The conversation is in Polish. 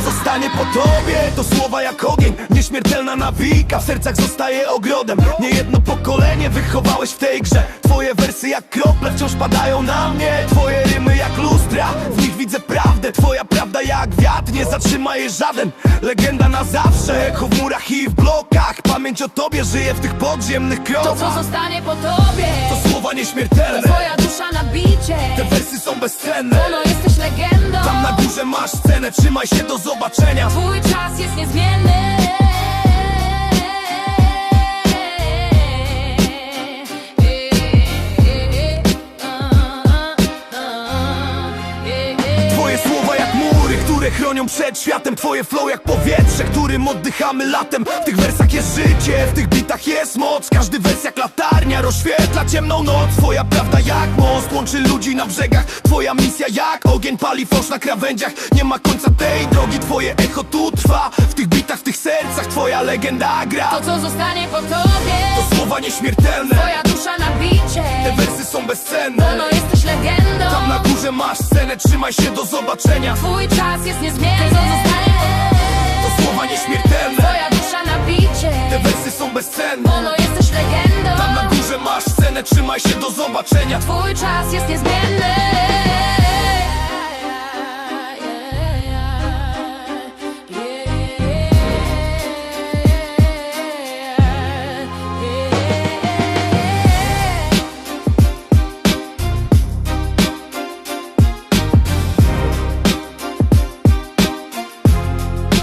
zostanie po tobie. To słowa jak ogień, nieśmiertelna nawika. W sercach zostaje ogrodem. Nie jedno pokolenie wychowałeś w tej grze. Twoje wersy jak krople wciąż padają na mnie. Twoje rymy jak lustra, w nich widzę prawdę. Twoja prawda jak wiatr, nie zatrzyma jej żaden. Legenda na zawsze, echo w murach i w blokach. Pamięć o tobie żyje w tych podziemnych To krowach co zostanie po tobie To słowa nieśmiertelne. Twoja dusza na bicie. Te wersy są bezcenne. Ono jesteś legendą. Tam na górze masz scenę, trzymaj się do zobaczenia. Twój czas jest niezmienny które chronią przed światem. Twoje flow jak powietrze, którym oddychamy latem. W tych wersach jest życie, w tych bitach jest moc. Każdy wers jak latarnia rozświetla ciemną noc. Twoja prawda jak most, łączy ludzi na brzegach. Twoja misja jak ogień pali fałsz na krawędziach. Nie ma końca tej drogi, twoje echo tu trwa. W tych bitach, w tych sercach, twoja legenda gra. To co zostanie po tobie To słowa nieśmiertelne, Twoja dusza na bicie trzymaj się do zobaczenia. Twój czas jest niezmienny. To co zostanie To słowa nieśmiertelne, Twoja dusza na bicie. Te wersy są bezcenne. Ono jesteś legendą. Tam na górze masz scenę, trzymaj się do zobaczenia. Twój czas jest niezmienny